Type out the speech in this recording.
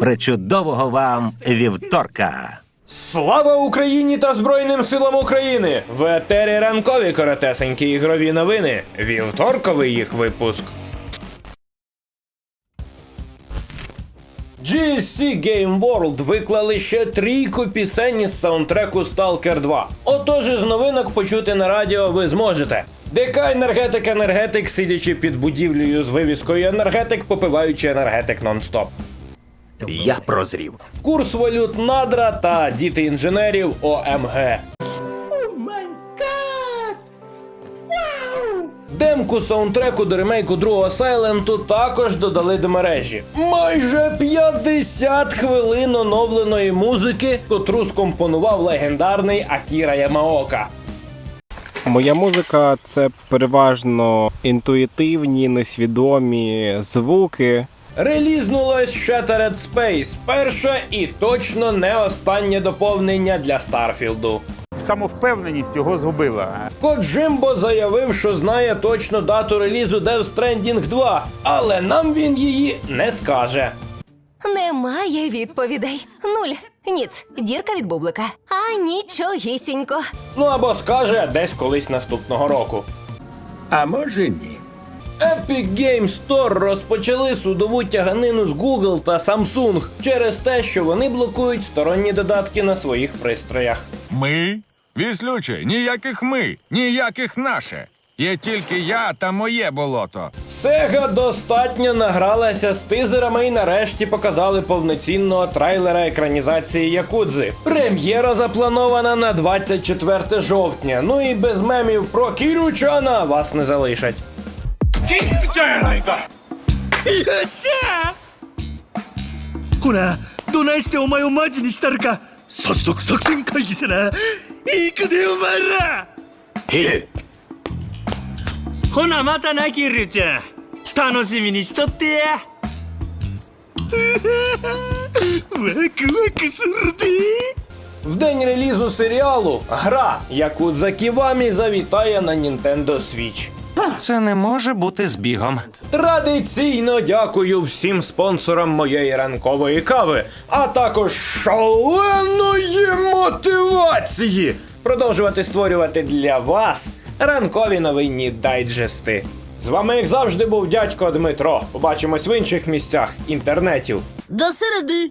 Причудового вам вівторка! Слава Україні та Збройним силам України! В етері ранкові коротесенькі ігрові новини. Вівторковий їх випуск. GSC Game World виклали ще трійку пісень із саундтреку Stalker 2. Отож із новинок почути на радіо ви зможете. ДК енергетик енергетик, сидячи під будівлею з вивіскою енергетик, попиваючи енергетик нон-стоп. Я прозрів. Курс валют надра та діти інженерів ОМГ. Демку саундтреку до ремейку другого Сайленту також додали до мережі. Майже 50 хвилин оновленої музики, котру скомпонував легендарний Акіра Ямаока. Моя музика це переважно інтуїтивні, несвідомі звуки. Релізнулось Shattered Space, перше і точно не останнє доповнення для Старфілду. самовпевненість його згубила. Коджимбо заявив, що знає точну дату релізу Death Stranding 2, але нам він її не скаже. Немає відповідей. Нуль. Ніц. Дірка від бублика. А нічогісінько. Ну або скаже десь колись наступного року. А може ні. Epic Games Store розпочали судову тяганину з Google та Samsung через те, що вони блокують сторонні додатки на своїх пристроях. Ми? Віслюче, ніяких ми, ніяких наше. Є тільки я та моє болото. Sega достатньо награлася з тизерами і нарешті показали повноцінного трейлера екранізації Якудзи. Прем'єра запланована на 24 жовтня. Ну і без мемів про Кірючана вас не залишать. ほらどないしてお前をマジにしたるか早速作戦会議せな行くでお前らほなまたなキルちゃん楽しみにしとってやワクワクするで В день релізу серіалу гра Якудза Ківамі завітає на Nintendo Switch. Це не може бути збігом. Традиційно дякую всім спонсорам моєї ранкової кави, а також шаленої мотивації продовжувати створювати для вас ранкові новинні дайджести. З вами, як завжди, був дядько Дмитро. Побачимось в інших місцях інтернетів. До середи.